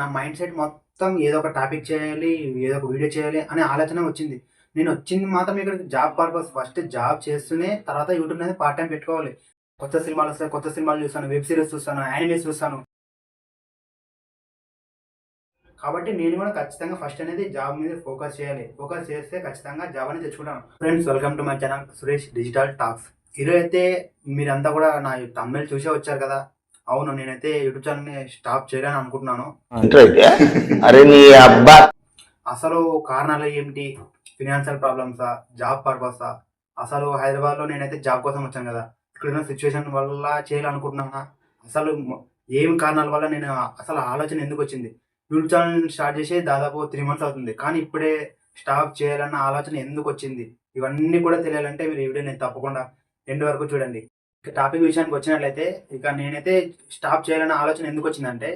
నా mind set మొత్తం ఏదో ఒక టాపిక్ చేయాలి ఏదో ఒక వీడియో చేయాలి అనే ఆలోచన వచ్చింది. నేను వచ్చింది మాత్రం ఇక్కడ జాబ్ పర్పస్ ఫస్ట్ జాబ్ చేస్తూనే తర్వాత యూట్యూబ్ అనేది పార్ట్ టైం పెట్టుకోవాలి. కొత్త సినిమాలు వస్తాయి కొత్త సినిమాలు చూస్తాను వెబ్ సిరీస్ చూస్తాను యానిమేస్ చూస్తాను. కాబట్టి నేను కూడా ఖచ్చితంగా ఫస్ట్ అనేది జాబ్ మీద ఫోకస్ చేయాలి. ఫోకస్ చేస్తే ఖచ్చితంగా జాబ్ అనేది తెచ్చుకుంటాను. Friends welcome to my channel Suresh digital talks. ఈరోజు అయితే మీరంతా కూడా నా తమిళ చూసే వచ్చారు కదా. అవును నేనైతే యూట్యూబ్ ఛానల్ని స్టాప్ చేయాలని అనుకుంటున్నాను. అరే నీ అబ్బా! అసలు కారణాలు ఏమిటి? ఫినాన్షియల్ ప్రాబ్లమ్సా? జాబ్ పర్పసా? అసలు హైదరాబాద్లో నేనైతే జాబ్ కోసం వచ్చాను కదా. ఇక్కడ సిచ్యువేషన్ వల్ల చేయాలనుకుంటున్నానా? అసలు ఏం కారణాల వల్ల నేను అసలు ఆలోచన ఎందుకు వచ్చింది? యూట్యూబ్ ఛానల్ స్టార్ట్ చేసి దాదాపు త్రీ మంత్స్ అవుతుంది. కానీ ఇప్పుడే స్టాప్ చేయాలన్న ఆలోచన ఎందుకు వచ్చింది? ఇవన్నీ కూడా తెలియాలంటే మీరు ఈ నేను తప్పకుండా ఎండ్ వరకు చూడండి. టాపిక్ విషయానికి వచ్చినట్లయితే ఇక నేనైతే స్టాప్ చేయాలన్న ఆలోచన ఎందుకు వచ్చిందంటే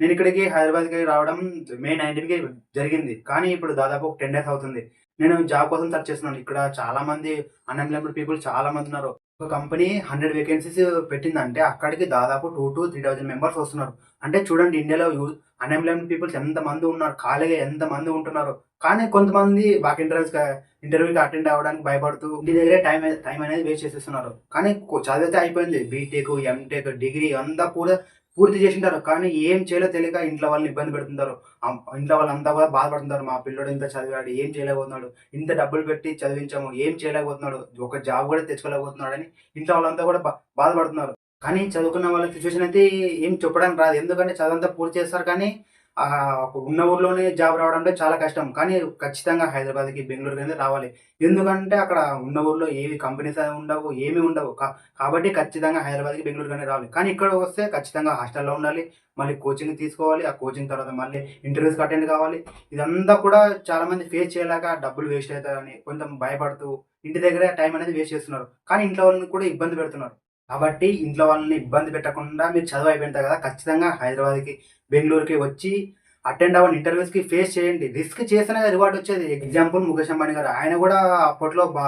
నేను ఇక్కడికి హైదరాబాద్కి రావడం మే నైన్టీన్కి జరిగింది. కానీ ఇప్పుడు దాదాపు ఒక టెన్ డేస్ అవుతుంది. నేను జాబ్ కోసం సెర్చ్ చేస్తున్నాను. ఇక్కడ చాలా మంది అన్ఎంప్లాయ్మెంట్ పీపుల్ చాలా మంది ఉన్నారు. కంపెనీ హండ్రెడ్ వేకెన్సీస్ పెట్టిందంటే అక్కడికి దాదాపు two to three thousand members వస్తున్నారు. అంటే చూడండి ఇండియాలో యూత్ అన్ఎంప్లాయ్మెంట్ పీపుల్స్ ఎంతమంది ఉన్నారు ఖాళీగా ఎంతమంది ఉంటున్నారు. కానీ కొంతమంది బాక్ ఇంటర్వ్యూస్ ఇంటర్వ్యూకి అటెండ్ అవ్వడానికి భయపడుతూ ఇంటి దగ్గరే టైం టైం అనేది వేస్ట్ చేసేస్తున్నారు. కానీ చదివితే అయిపోయింది. బీటెక్ ఎంటెక్ డిగ్రీ అంతా కూడా పూర్తి చేసింటారు. కానీ ఏం చేయాలో తెలియక ఇంట్లో వాళ్ళని ఇబ్బంది పెడుతుంటారు. ఇంట్లో వాళ్ళంతా కూడా బాధపడుతుంటారు. మా పిల్లడు ఇంత చదివాడు ఏం చేయలేకపోతున్నాడు. ఇంత డబ్బులు పెట్టి చదివించాము ఏం చేయలేకపోతున్నాడు. ఒక జాబ్ కూడా తెచ్చుకోలేకపోతున్నాడు అని ఇంట్లో వాళ్ళంతా కూడా బా- బాధపడుతున్నారు. కానీ చదువుకున్న వాళ్ళ సిచ్యువేషన్ అయితే ఏం చెప్పడానికి రాదు. ఎందుకంటే చదువంతా పూర్తి చేస్తారు కానీ ఉన్న ఊర్లోనే జాబ్ రావడం అంటే చాలా కష్టం. కానీ ఖచ్చితంగా హైదరాబాద్కి బెంగళూరుకి అనేది రావాలి. ఎందుకంటే అక్కడ ఉన్న ఊర్లో ఏవి కంపెనీస్ ఉండవు ఏమీ ఉండవు. కా- కాబట్టి ఖచ్చితంగా హైదరాబాద్కి బెంగళూరు కానీ రావాలి. కానీ ఇక్కడ వస్తే ఖచ్చితంగా హాస్టల్లో ఉండాలి మళ్ళీ కోచింగ్ తీసుకోవాలి. ఆ కోచింగ్ తర్వాత మళ్ళీ ఇంటర్వ్యూస్కి అటెండ్ కావాలి. ఇదంతా కూడా చాలామంది ఫేస్ చేయలేక డబ్బులు వేస్ట్ అవుతారని కొంచెం భయపడుతూ ఇంటి దగ్గర టైం అనేది వేస్ట్ చేస్తున్నారు. కానీ ఇంట్లో వాళ్ళని కూడా ఇబ్బంది పెడుతున్నారు. కాబట్టి ఇంట్లో వాళ్ళని ఇబ్బంది పెట్టకుండా మీరు చదువు అయిపోయిన కదా ఖచ్చితంగా హైదరాబాద్కి బెంగళూరుకి వచ్చి అటెండ్ అవ్వండి ఇంటర్వ్యూస్కి ఫేస్ చేయండి. రిస్క్ చేసిన రివార్డ్ వచ్చేది. ఎగ్జాంపుల్ ముఖేష్ అంబానీ గారు ఆయన కూడా అప్పట్లో బా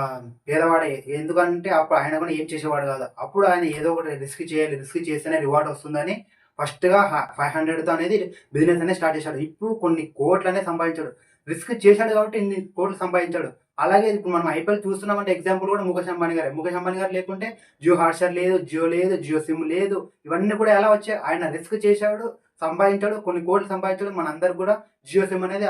పేదవాడే. ఎందుకంటే అప్పుడు ఆయన కూడా ఏం చేసేవాడు కాదు. అప్పుడు ఆయన ఏదో ఒకటి రిస్క్ చేయాలి రిస్క్ చేస్తేనే రివార్డ్ వస్తుందని ఫస్ట్గా ఫైవ్ హండ్రెడ్తో అనేది బిజినెస్ అనేది స్టార్ట్ చేశాడు. ఇప్పుడు కొన్ని కోట్లు అనేది సంపాదించాడు. రిస్క్ చేశాడు కాబట్టి ఇన్ని కోట్లు సంపాదించాడు. అలాగే ఇప్పుడు మనం ఐపీఎల్ చూస్తున్నామంటే ఎగ్జాంపుల్ కూడా ముఖేష్ అంబానీ గారు. ముఖేష్ అంబానీ గారు లేకుంటే జియో హాట్స్టార్ లేదు జియో లేదు జియో సిమ్ లేదు. ఇవన్నీ కూడా ఎలా వచ్చాయి? ఆయన రిస్క్ చేశాడు. సంపాదించాడు కొన్ని కోట్లు సంపాదించాడు మనందరికి కూడా జియో సిమ్ అనేది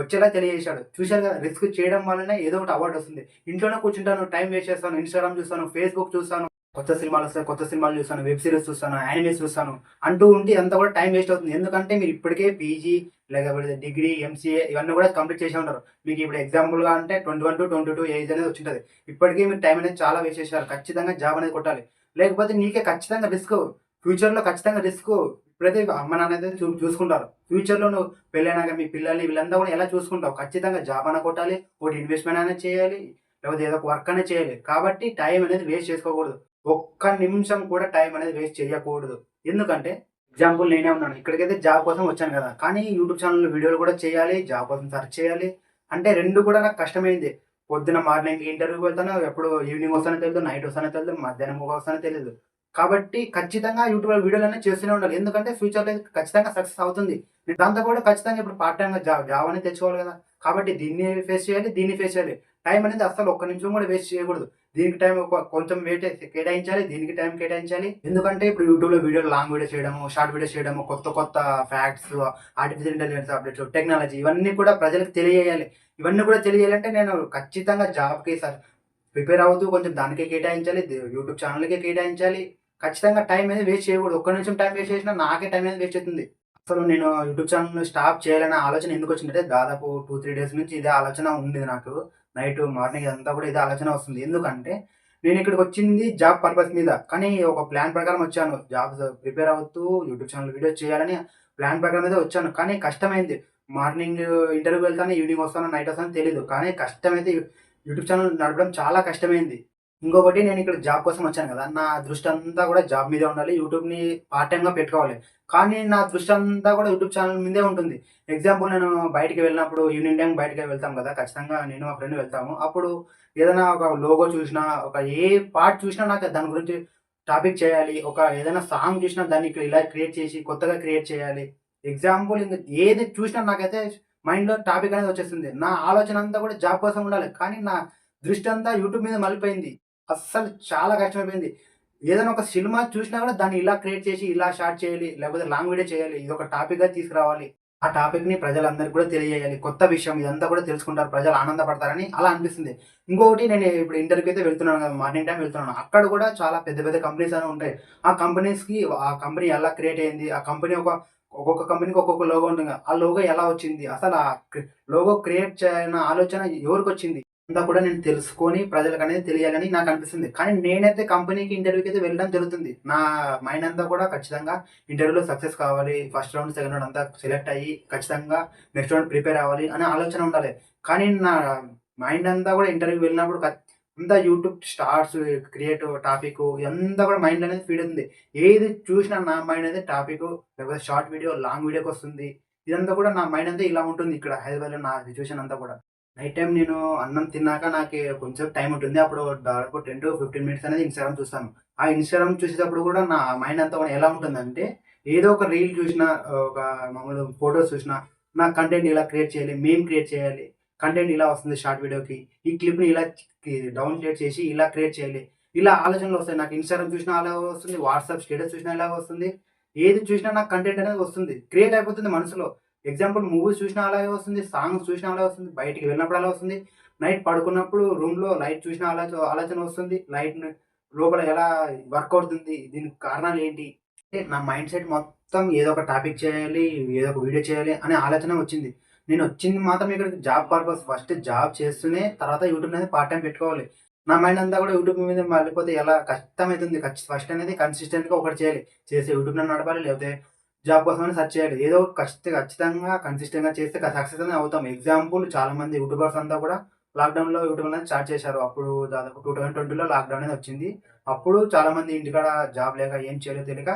వచ్చేలా తెలియజేశాడు. చూశారు కదా రిస్క్ చేయడం వల్లనే ఏదో ఒకటి అవార్డు వస్తుంది. ఇంట్లోనే కూర్చుంటాను టైం వేస్ట్ చేస్తాను ఇన్స్టాగ్రామ్ చూస్తాను ఫేస్బుక్ చూస్తాను కొత్త సినిమాలు వస్తాయి కొత్త సినిమాలు చూస్తాను వెబ్ సిరీస్ చూస్తాను యానిమేస్ చూస్తాను అంటూ ఉంటే అంతా కూడా టైం వేస్ట్ అవుతుంది. ఎందుకంటే మీరు ఇప్పటికే పీజీ లేకపోతే డిగ్రీ ఎంసీఏ ఇవన్నీ కూడా కంప్లీట్ చేసి ఉంటారు. మీకు ఇప్పుడు ఎగ్జాంపుల్గా అంటే twenty one to twenty two age అనేది వచ్చింటుంది ఇప్పటికే మీరు టైం అనేది చాలా వేస్ట్ చేశారు. ఖచ్చితంగా జాబ్ అనేది కొట్టాలి. లేకపోతే నీకే ఖచ్చితంగా రిస్క్ ఫ్యూచర్లో ఖచ్చితంగా రిస్క్ ఇప్పుడైతే అమ్మ నాన్న అయితే చూ చూసుకుంటారు ఫ్యూచర్లో నువ్వు పెళ్ళైనాక మీ పిల్లల్ని వీళ్ళంతా కూడా ఎలా చూసుకుంటావు ఖచ్చితంగా జాబ్ అన్న కొట్టాలి ఒకటి ఇన్వెస్ట్మెంట్ అయినా చేయాలి లేకపోతే ఏదో ఒక వర్క్ అనేది చేయాలి. కాబట్టి టైం అనేది వేస్ట్ చేసుకోకూడదు. ఒక్క నిమిషం కూడా టైం అనేది వేస్ట్ చేయకూడదు. ఎందుకంటే ఎగ్జాంపుల్ నేనే ఉన్నాను. ఇక్కడికైతే జాబ్ కోసం వచ్చాను కదా. కానీ యూట్యూబ్ ఛానల్ వీడియోలు కూడా చేయాలి జాబ్ కోసం సెర్చ్ చేయాలి. అంటే రెండు కూడా నాకు కష్టమైంది. పొద్దున మార్నింగ్ ఇంటర్వ్యూకి వెళ్తాను ఎప్పుడు ఈవినింగ్ వస్తానో తెలియదు నైట్ వస్తానో తెలియదు మధ్యాహ్నం వస్తానో తెలియదు కాబట్టి ఖచ్చితంగా యూట్యూబ్ వీడియోలు అనేది చేస్తూనే ఉండాలి. ఎందుకంటే ఫ్యూచర్లో ఖచ్చితంగా సక్సెస్ అవుతుంది. దాంతో కూడా ఖచ్చితంగా ఇప్పుడు పార్ట్ టైంగా జాబ్ జాబ్ అనేది తెచ్చుకోవాలి కదా. కాబట్టి దీన్ని ఫేస్ చేయాలి దీన్ని ఫేస్ చేయాలి. టైం అనేది అసలు ఒక్క నిమిషం కూడా వేస్ట్ చేయకూడదు. దీనికి టైం కొంచెం వెయిట్ కేటాయించాలి దీనికి టైం కేటాయించాలి. ఎందుకంటే ఇప్పుడు యూట్యూబ్లో వీడియోలు లాంగ్ వీడియో చేయడము షార్ట్ వీడియో చేయడము కొత్త కొత్త facts artificial intelligence updates technology ఇవన్నీ కూడా ప్రజలకు తెలియజేయాలి. ఇవన్నీ కూడా తెలియాలంటే నేను ఖచ్చితంగా జాబ్కి సార్ ప్రిపేర్ అవుతూ కొంచెం దానికే కేటాయించాలి యూట్యూబ్ ఛానల్కే కేటాయించాలి. ఖచ్చితంగా టైం అనేది వేస్ట్ చేయకూడదు. ఒక్క నిమిషం టైం వేస్ట్ చేసినా నాకే టైం అనేది వేస్ట్ అవుతుంది. అసలు నేను యూట్యూబ్ ఛానల్ స్టాప్ చేయాలనే ఆలోచన ఎందుకు వచ్చిందంటే దాదాపు టూ త్రీ డేస్ నుంచి ఇదే ఆలోచన ఉంది నాకు. నైట్ మార్నింగ్ ఇదంతా కూడా ఇదే ఆలోచన వస్తుంది. ఎందుకంటే నేను ఇక్కడికి వచ్చింది జాబ్ పర్పస్ మీద. కానీ ఒక ప్లాన్ ప్రకారం వచ్చాను. జాబ్ ప్రిపేర్ అవుతూ యూట్యూబ్ ఛానల్ వీడియో చేయాలని ప్లాన్ ప్రకారం మీద వచ్చాను. కానీ కష్టమైంది. మార్నింగ్ ఇంటర్వ్యూ వెళ్తాను ఈవినింగ్ వస్తాను నైట్ వస్తాను తెలియదు కానీ కష్టమైతే యూట్యూబ్ ఛానల్ నడపడం చాలా కష్టమైంది. ఇంకొకటి నేను ఇక్కడ జాబ్ కోసం వచ్చాను కదా నా దృష్టి అంతా కూడా జాబ్ మీదే ఉండాలి యూట్యూబ్ని పార్ట్ టైంగా పెట్టుకోవాలి. కానీ నా దృష్టి అంతా కూడా యూట్యూబ్ ఛానల్ మీదే ఉంటుంది. ఎగ్జాంపుల్ నేను బయటికి వెళ్ళినప్పుడు ఈవినింగ్ టైం బయటికి వెళ్తాం కదా ఖచ్చితంగా నేను మా ఫ్రెండ్ వెళ్తాము. అప్పుడు ఏదైనా ఒక లోగో చూసినా ఒక ఏ పార్ట్ చూసినా నాకు దాని గురించి టాపిక్ చేయాలి ఒక ఏదైనా సాంగ్ చూసినా దాన్ని ఇక్కడ ఇలా క్రియేట్ చేసి కొత్తగా క్రియేట్ చేయాలి. ఎగ్జాంపుల్ ఏది చూసినా నాకైతే మైండ్లో టాపిక్ అనేది వచ్చేస్తుంది నా ఆలోచన అంతా కూడా జాబ్ కోసం ఉండాలి. కానీ నా దృష్టి అంతా యూట్యూబ్ మీద మళ్ళీపోయింది. అస్సలు చాలా కష్టమైపోయింది. ఏదైనా ఒక సినిమా చూసినా కూడా దాన్ని ఇలా క్రియేట్ చేసి ఇలా షార్ట్ చేయాలి లేకపోతే లాంగ్ వీడియో చేయాలి ఇది ఒక టాపిక్గా తీసుకురావాలి. ఆ టాపిక్ని ప్రజలందరికీ కూడా తెలియజేయాలి. కొత్త విషయం ఇదంతా కూడా తెలుసుకుంటారు. ప్రజలు ఆనందపడతారని అలా అనిపిస్తుంది. ఇంకొకటి నేను ఇప్పుడు ఇంటర్వ్యూకి అయితే వెళ్తున్నాను కదా మార్నింగ్ టైం వెళ్తున్నాను. అక్కడ కూడా చాలా పెద్ద పెద్ద కంపెనీస్ అని ఉంటాయి. ఆ కంపెనీస్కి ఆ కంపెనీ ఎలా క్రియేట్ అయింది ఆ కంపెనీ ఒక ఒక్కొక్క కంపెనీకి ఒక్కొక్క లోగో ఉంటుంది. ఆ లోగో ఎలా వచ్చింది? అసలు ఆ లోగో క్రియేట్ చేయన ఆలోచన ఎవరికి వచ్చింది? అంతా కూడా నేను తెలుసుకొని ప్రజలకు అనేది తెలియాలని నాకు అనిపిస్తుంది. కానీ నేనైతే కంపెనీకి ఇంటర్వ్యూకి అయితే వెళ్ళడం జరుగుతుంది. నా మైండ్ అంతా కూడా ఖచ్చితంగా ఇంటర్వ్యూలో సక్సెస్ కావాలి. ఫస్ట్ రౌండ్ సెకండ్ రౌండ్ అంతా సెలెక్ట్ అయ్యి ఖచ్చితంగా నెక్స్ట్ రౌండ్ ప్రిపేర్ అవ్వాలి అనే ఆలోచన ఉండాలి. కానీ నా మైండ్ అంతా కూడా ఇంటర్వ్యూ వెళ్ళినప్పుడు అంతా యూట్యూబ్ స్టార్ట్స్ క్రియేట్ టాపిక్ ఇదంతా కూడా మైండ్ అనేది ఫీడ్ ఉంది. ఏది చూసినా నా మైండ్ అనేది టాపిక్ లేకపోతే షార్ట్ వీడియో లాంగ్ వీడియోకి వస్తుంది. ఇదంతా కూడా నా మైండ్ అంతా ఇలా ఉంటుంది ఇక్కడ హైదరాబాద్లో నా సిచ్యువేషన్ అంతా కూడా. నైట్ టైం నేను అన్నం తిన్నాక నాకు కొంచెం టైం ఉంటుంది. అప్పుడు దాదాపు టెన్ టు ఫిఫ్టీన్ మినిట్స్ అనేది ఇన్స్టాగ్రామ్ చూస్తాను. ఆ ఇన్స్టాగ్రామ్ చూసేటప్పుడు కూడా నా మైండ్ అంతా కూడా ఎలా ఉంటుందంటే ఏదో ఒక రీల్ చూసినా ఒక మామూలు ఫొటోస్ చూసినా నా కంటెంట్ ఇలా క్రియేట్ చేయాలి మేము క్రియేట్ చేయాలి కంటెంట్ ఇలా వస్తుంది షార్ట్ వీడియోకి ఈ క్లిప్ని ఇలా డౌన్లోడ్ చేసి ఇలా క్రియేట్ చేయాలి. ఇలా ఆలోచనలు వస్తాయి. నాకు ఇన్స్టాగ్రామ్ చూసినా అలా వస్తుంది వాట్సాప్ స్టేటస్ చూసినా ఇలా వస్తుంది. ఏది చూసినా నాకు కంటెంట్ అనేది వస్తుంది. క్రియేట్ అయిపోతుంది మనసులో. ఎగ్జాంపుల్ మూవీస్ చూసినా అలాగే వస్తుంది సాంగ్స్ చూసినా అలాగే వస్తుంది బయటికి వెళ్ళినప్పుడు అలా వస్తుంది. నైట్ పడుకున్నప్పుడు రూమ్లో లైట్ చూసినా అలా ఆలోచన వస్తుంది. లైట్ లోపల ఎలా వర్క్ అవుతుంది దీనికి కారణాలు ఏంటి? అంటే నా మైండ్ సెట్ మొత్తం ఏదో ఒక టాపిక్ చేయాలి ఏదో ఒక వీడియో చేయాలి అనే ఆలోచన వచ్చింది. నేను వచ్చింది మాత్రం ఇక్కడ జాబ్ పర్పస్. ఫస్ట్ జాబ్ చేస్తూనే తర్వాత యూట్యూబ్ అనేది పార్ట్ టైం పెట్టుకోవాలి. నా మైండ్ అంతా కూడా యూట్యూబ్ మీద మళ్ళీపోతే ఎలా కష్టమవుతుంది ఫస్ట్ అనేది కన్సిస్టెంట్గా ఒకటి చేయాలి. చేసి యూట్యూబ్ నడపాలి లేకపోతే జాబ్ కోసం సెర్చ్ చేయాలి. ఏదో ఖచ్చిత ఖచ్చితంగా ఖచ్చితంగా కన్సిస్టెంట్గా చేస్తే సక్సెస్ అనేది అవుతాం. ఎగ్జాంపుల్ చాలా మంది యూట్యూబర్స్ అంతా కూడా లాక్డౌన్లో యూట్యూబ్ అనేది స్టార్ట్ చేశారు. అప్పుడు దాదాపు టూ థౌసండ్ ట్వంటీలో లాక్డౌన్ అనేది వచ్చింది. అప్పుడు చాలా మంది ఇంటికాడ జాబ్ లేక ఏం చేయలేదు తెలియక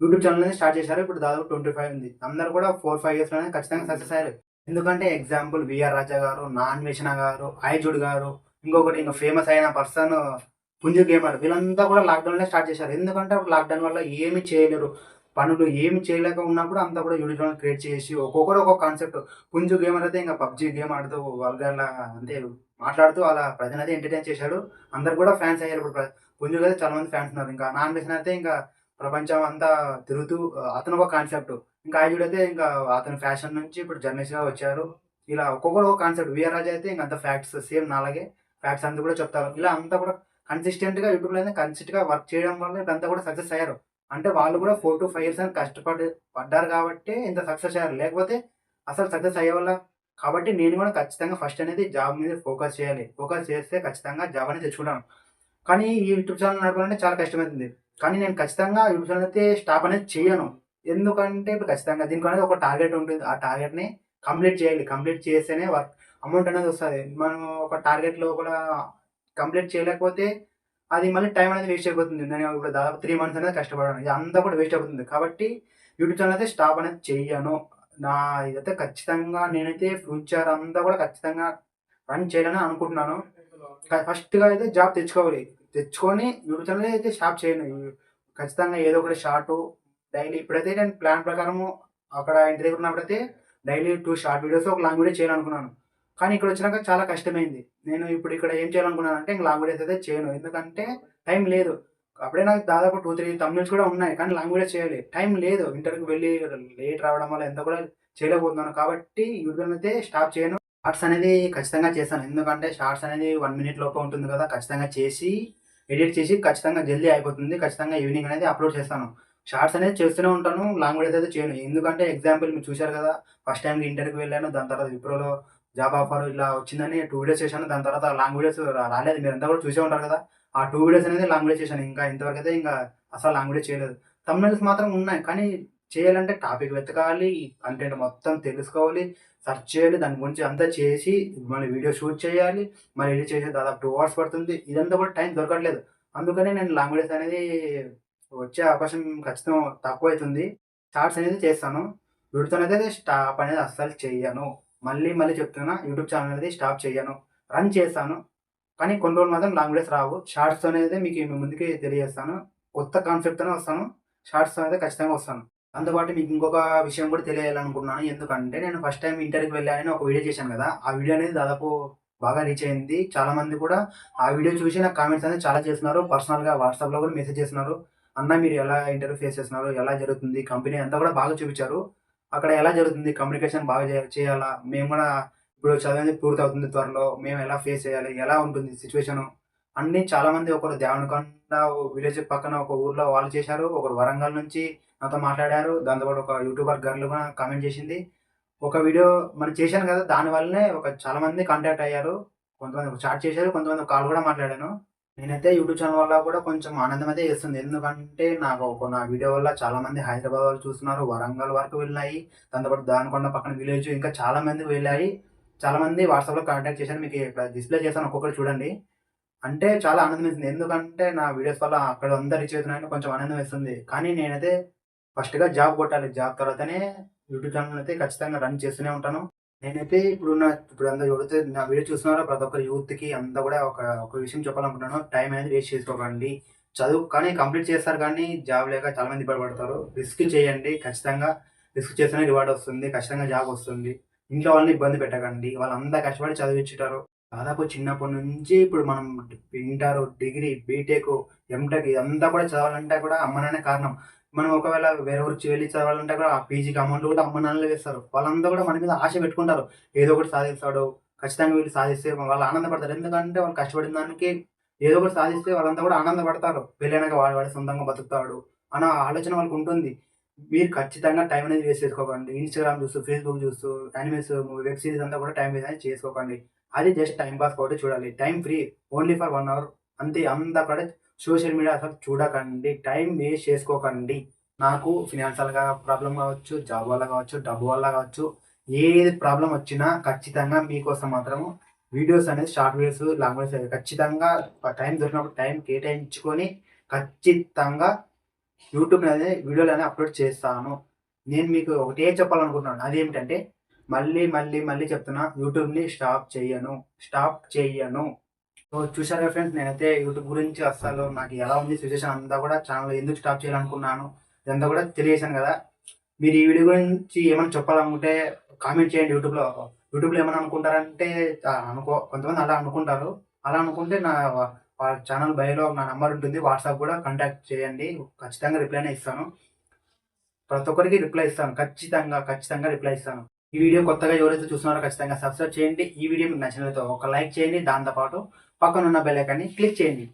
యూట్యూబ్ ఛానల్ అనేది స్టార్ట్ చేశారు. ఇప్పుడు దాదాపు ట్వంటీ ఫైవ్ ఉంది. అందరు కూడా ఫోర్ ఫైవ్ ఇయర్స్లోనే ఖచ్చితంగా సక్సెస్ అయ్యారు. ఎందుకంటే ఎగ్జాంపుల్ విఆర్ రాజా గారు నాన్వేషణ గారు ఐజుడ్ గారు ఇంకొకటి ఇంకా ఫేమస్ అయిన పర్సన్ పుంజు గేమర్ వీళ్ళంతా కూడా లాక్డౌన్లో స్టార్ట్ చేశారు. ఎందుకంటే అప్పుడు లాక్డౌన్ వల్ల ఏమి చేయలేరు. పనులు ఏమి చేయలేక ఉన్నప్పుడు అంతా కూడా యూట్యూబ్ క్రియేట్ చేసి ఒక్కొక్కరు ఒక్కొక్క కాన్సెప్ట్ పుంజు గేమర్ అయితే ఇంకా పబ్జి గేమ్ ఆడుతూ వాళ్ళ అంతే మాట్లాడుతూ అలా ప్రజలైతే ఎంటర్టైన్ చేశాడు అందరు కూడా ఫ్యాన్స్ అయ్యారు. ఇప్పుడు ప్ర- పుంజుకి అయితే చాలా మంది ఫ్యాన్స్ ఉన్నారు. ఇంకా నాన్ వేసిన అయితే ఇంకా ప్రపంచం అంతా తిరుగుతూ అతను ఒక కాన్సెప్ట్ ఇంకా ఆయుడు అయితే ఇంకా అతని ఫ్యాషన్ నుంచి ఇప్పుడు జర్నలిస్ట్గా వచ్చారు. ఇలా ఒక్కొక్కరు ఒక కాన్సెప్ట్ వీఆర్ రాజా అయితే ఇంకా అంత ఫ్యాక్ట్స్ సేమ్ నాలాగే. ఫ్యాక్ట్స్ అంతా కూడా చెప్తారు. ఇలా అంతా కూడా కన్సిస్టెంట్గా యూట్యూబ్లో అయితే కన్సిస్టెంట్గా వర్క్ చేయడం వల్ల ఇదంతా కూడా సక్సెస్ అయ్యారు. అంటే వాళ్ళు కూడా ఫోర్ టు ఫైవ్ ఇయర్స్ అని కష్టపడి పడ్డారు కాబట్టి ఇంత సక్సెస్ అయ్యారు. లేకపోతే అసలు సక్సెస్ అయ్యే వల్ల కాబట్టి నేను కూడా ఖచ్చితంగా ఫస్ట్ అనేది జాబ్ మీద ఫోకస్ చేయాలి. ఫోకస్ చేస్తే ఖచ్చితంగా జాబ్ అనేది తెచ్చుకుంటాను. కానీ ఈ యూట్యూబ్ ఛానల్ నడపాలంటే చాలా కష్టమవుతుంది. కానీ నేను ఖచ్చితంగా యూట్యూబ్ ఛానల్ అయితే స్టాప్ అనేది చేయను. ఎందుకంటే ఇప్పుడు ఖచ్చితంగా దీనికి అనేది ఒక టార్గెట్ ఉంటుంది. ఆ టార్గెట్ని కంప్లీట్ చేయాలి. కంప్లీట్ చేస్తేనే వర్క్ అమౌంట్ అనేది వస్తుంది. మనం ఒక టార్గెట్ లోపల కంప్లీట్ చేయలేకపోతే అది మళ్ళీ టైం అనేది వేస్ట్ అయిపోతుంది. నేను ఇప్పుడు దాదాపు త్రీ మంత్స్ అనేది కష్టపడాను ఇది అంతా కూడా వేస్ట్ అయిపోతుంది. కాబట్టి యూట్యూబ్ ఛానల్ అయితే స్టాప్ అనేది చెయ్యను. నా ఇదైతే ఖచ్చితంగా నేనైతే ఫ్యూచర్ అంతా కూడా ఖచ్చితంగా రన్ చేయాలని అనుకుంటున్నాను. ఫస్ట్గా అయితే జాబ్ తెచ్చుకోవాలి. తెచ్చుకొని యూట్యూబ్ ఛానల్ అయితే స్టాప్ చేయను. ఖచ్చితంగా ఏదో ఒకటి షార్ట్ డైలీ ఇప్పుడైతే నేను ప్లాన్ ప్రకారము అక్కడ ఇంటి దగ్గర ఉన్నప్పుడైతే డైలీ టూ షార్ట్ వీడియోస్ ఒక లాంగ్ వీడియో చేయాలనుకున్నాను. కానీ ఇక్కడ వచ్చినాక చాలా కష్టమైంది. నేను ఇప్పుడు ఇక్కడ ఏం చేయాలనుకున్నాను అంటే ఇంకా లాంగ్ వీడియోస్ అయితే చేయను. ఎందుకంటే టైం లేదు. అప్పుడే నాకు దాదాపు టూ త్రీ తమిళస్ కూడా ఉన్నాయి. కానీ లాంగ్ వీడియో చేయాలి. టైం లేదు. ఇంటర్వ్యూకి వెళ్ళి లేట్ రావడం వల్ల ఎంత కూడా చేయలేకపోతున్నాను. కాబట్టి యూట్యూబ్ అయితే స్టాప్ చేయను. షార్ట్స్ అనేది ఖచ్చితంగా చేస్తాను. ఎందుకంటే షార్ట్స్ అనేది వన్ మినిట్ లోపు ఉంటుంది కదా. ఖచ్చితంగా చేసి ఎడిట్ చేసి ఖచ్చితంగా జల్దీ అయిపోతుంది. ఖచ్చితంగా ఈవినింగ్ అనేది అప్లోడ్ చేస్తాను. షార్ట్స్ అనేది చేస్తూనే ఉంటాను లాంగ్ వీడియోస్ అయితే చేయను. ఎందుకంటే ఎగ్జాంపుల్ మీరు చూశారు కదా ఫస్ట్ టైం ఇంటర్కి వెళ్ళాను దాని తర్వాత విప్రోలో జాబ్ ఆఫర్ ఇలా వచ్చిందని టూ వీడియోస్ చేశాను దాని తర్వాత లాంగ్ వీడియోస్ రాలేదు. మీరు అంతా కూడా చూసే ఉంటారు కదా ఆ టూ వీడియోస్ అనేది లాంగ్ వీడియో చేశాను. ఇంకా ఇంతవరకు అయితే ఇంకా అసలు లాంగ్ వీడియో చేయలేదు. తమిళస్ మాత్రం ఉన్నాయి కానీ చేయాలంటే టాపిక్ వెతకాలి కంటెంట్ మొత్తం తెలుసుకోవాలి సెర్చ్ చేయాలి దాని గురించి అంతా చేసి మళ్ళీ వీడియో షూట్ చేయాలి మళ్ళీ ఎడిట్ చేసి దాదాపు టూ అవర్స్ పడుతుంది. ఇదంతా కూడా టైం దొరకట్లేదు. అందుకనే నేను లాంగ్ వీడియోస్ అనేది వచ్చే అవకాశం ఖచ్చితం తక్కువ అవుతుంది. షార్ట్స్ అనేది చేస్తాను. యూట్యూబ్ స్టాప్ అనేది అస్సలు చేయను మళ్ళీ మళ్ళీ చెప్తున్నా యూట్యూబ్ ఛానల్ అనేది స్టాప్ చేయను రన్ చేస్తాను. కానీ కొన్ని రోజులు మాత్రం లాంగ్ వీడియోస్ రావు. షార్ట్స్ అనేది మీకు మీ తెలియజేస్తాను. కొత్త కాన్సెప్ట్తోనే వస్తాను. షార్ట్స్ అనేది ఖచ్చితంగా వస్తాను. అందుబాటు మీకు ఇంకొక విషయం కూడా తెలియాలనుకున్నాను ఎందుకంటే నేను ఫస్ట్ టైం ఇంటర్వ్యూకి వెళ్ళానని ఒక వీడియో చేశాను కదా. ఆ వీడియో అనేది దాదాపు బాగా రీచ్ అయింది. చాలా మంది కూడా ఆ వీడియో చూసి నాకు కామెంట్స్ అనేది చాలా చేస్తున్నారు. పర్సనల్గా వాట్సాప్లో కూడా మెసేజ్ చేస్తున్నారు. అన్న మీరు ఎలా ఇంటర్వ్యూ ఫేస్ చేస్తున్నారు ఎలా జరుగుతుంది కంపెనీ అంతా కూడా బాగా చూపించారు. అక్కడ ఎలా జరుగుతుంది కమ్యూనికేషన్ బాగా చేయాలా? మేము కూడా ఇప్పుడు చదివింది పూర్తి అవుతుంది త్వరలో. మేము ఎలా ఫేస్ చేయాలి ఎలా ఉంటుంది సిచ్యువేషన్ అన్ని చాలా మంది ఒకరు దేవనకొండ విలేజ్ పక్కన ఒక ఊర్లో వాళ్ళు చేశారు. ఒకరు వరంగల్ నుంచి నాతో మాట్లాడారు. దాంతోపాటు ఒక యూట్యూబర్ గర్ల్ కూడా కామెంట్ చేసింది. ఒక వీడియో మనం చేశాను కదా దాని వల్లనే ఒక చాలా మంది కాంటాక్ట్ అయ్యారు. కొంతమంది చాట్ చేశారు కొంతమంది కాల్ కూడా మాట్లాడాను. నేనైతే యూట్యూబ్ ఛానల్ వల్ల కూడా కొంచెం ఆనందం అయితే చేస్తుంది. ఎందుకంటే నాకు ఒక నా వీడియో వల్ల చాలా మంది హైదరాబాద్ వాళ్ళు చూస్తున్నారు వరంగల్ వరకు వెళ్ళాయి దాంతోపాటు దానికొండ పక్కన విలేజ్ ఇంకా చాలా మంది వెళ్ళాయి. చాలా మంది వాట్సాప్లో కాంటాక్ట్ చేశాను మీకు ఇక్కడ డిస్ప్లే చేశాను ఒక్కొక్కటి చూడండి. అంటే చాలా ఆనందం వేస్తుంది ఎందుకంటే నా వీడియోస్ వల్ల అక్కడ అందరు రీచ్ అవుతున్నాయని కొంచెం ఆనందం వేస్తుంది. కానీ నేనైతే ఫస్ట్గా జాబ్ కొట్టాలి. జాబ్ తర్వాతనే యూట్యూబ్ ఛానల్ అయితే ఖచ్చితంగా రన్ చేస్తూనే ఉంటాను. నేనైతే ఇప్పుడు నా ఇప్పుడు అందరు చూడితే నా వీడియో చూస్తున్నారో ప్రతి ఒక్క యూత్కి అంతా కూడా ఒక ఒక విషయం చెప్పాలనుకుంటున్నాను. టైం అనేది వేస్ట్ చేసుకోకండి. చదువు కానీ కంప్లీట్ చేస్తారు కానీ జాబ్ లేక చాలా మంది ఇబ్బంది పడతారు. రిస్క్ చేయండి ఖచ్చితంగా. రిస్క్ చేస్తేనే రివార్డ్ వస్తుంది ఖచ్చితంగా జాబ్ వస్తుంది. ఇంట్లో వాళ్ళని ఇబ్బంది పెట్టకండి. వాళ్ళంతా కష్టపడి చదివించుంటారు దాదాపు చిన్నప్పటి నుంచి ఇప్పుడు మనం ఇంటర్ డిగ్రీ బీటెక్ ఎంటెక్ ఇదంతా కూడా చదవాలంటే కూడా అమ్మ నాన్న కారణం. మనం ఒకవేళ వేరే ఊరికి వెళ్ళి చదవాలంటే కూడా ఆ పీజీకి అమౌంట్ కూడా అమ్మ నాన్నలు వేస్తారు. వాళ్ళంతా కూడా మన మీద ఆశ పెట్టుకుంటారు. ఏదో ఒకటి సాధిస్తాడు ఖచ్చితంగా వీళ్ళు సాధిస్తే వాళ్ళు ఆనందపడతారు. ఎందుకంటే వాళ్ళు కష్టపడిన దానికి ఏదో ఒకటి సాధిస్తే వాళ్ళంతా కూడా ఆనందపడతారు. పెళ్ళైనాక వాడు వాడు సొంతంగా బతుకుతాడు అన్న ఆలోచన వాళ్ళకి ఉంటుంది. మీరు ఖచ్చితంగా టైం అనేది వేస్ట్ చేసుకోకండి. ఇన్స్టాగ్రామ్ చూస్తూ ఫేస్బుక్ చూస్తూ యానిమేస్ వెబ్ సిరీస్ అంతా కూడా టైం వేస్ట్ అనేది చేసుకోకండి. అది జస్ట్ టైం పాస్ కాబట్టి చూడాలి. Time free only for one hour అంతే అంతా కూడా సోషల్ మీడియా అసలు చూడకండి టైం వేస్ట్ చేసుకోకండి. నాకు ఫినాన్షియల్గా ప్రాబ్లం కావచ్చు జాబ్ వల్ల కావచ్చు డబ్బు వల్ల కావచ్చు ఏది ప్రాబ్లం వచ్చినా ఖచ్చితంగా మీకోసం మాత్రము వీడియోస్ అనేది షార్ట్ వీడియోస్ లాంగ్ వీడియోస్ ఖచ్చితంగా టైం దొరికినప్పుడు టైం కేటాయించుకొని ఖచ్చితంగా యూట్యూబ్ అనేది వీడియోలు అనేది అప్లోడ్ చేస్తాను. నేను మీకు ఒకటే చెప్పాలనుకుంటున్నాను. అదేమిటంటే మళ్ళీ మళ్ళీ మళ్ళీ చెప్తున్నా యూట్యూబ్ని స్టాప్ చేయను. స్టాప్ చేయను. సో చూసారు ఫ్రెండ్స్ నేనైతే యూట్యూబ్ గురించి అసలు నాకు ఎలా ఉంది సిచ్యువేషన్ అంతా కూడా ఛానల్ ఎందుకు స్టాప్ చేయాలనుకున్నాను ఇదంతా కూడా తెలియజేశాను కదా. మీరు ఈ వీడియో గురించి ఏమైనా చెప్పాలనుకుంటే కామెంట్ చేయండి యూట్యూబ్లో యూట్యూబ్లో ఏమైనా అనుకుంటారంటే అనుకో కొంతమంది అలా అనుకుంటారు. అలా అనుకుంటే నా ఛానల్ బయోలో నా నెంబర్ ఉంటుంది వాట్సాప్ కూడా కాంటాక్ట్ చేయండి. ఖచ్చితంగా రిప్లైనే ఇస్తాను. ప్రతి ఒక్కరికి రిప్లై ఇస్తాను. ఖచ్చితంగా ఖచ్చితంగా రిప్లై ఇస్తాను. ఈ వీడియో కొత్తగా ఎవరైతే చూస్తున్నారో ఖచ్చితంగా సబ్స్క్రైబ్ చేయండి. ఈ వీడియో మీకు నచ్చినట్లయితే ఒక లైక్ చేయండి. దాంతోపాటు పక్కన ఉన్న బెల్ ఐకాన్ని క్లిక్ చేయండి.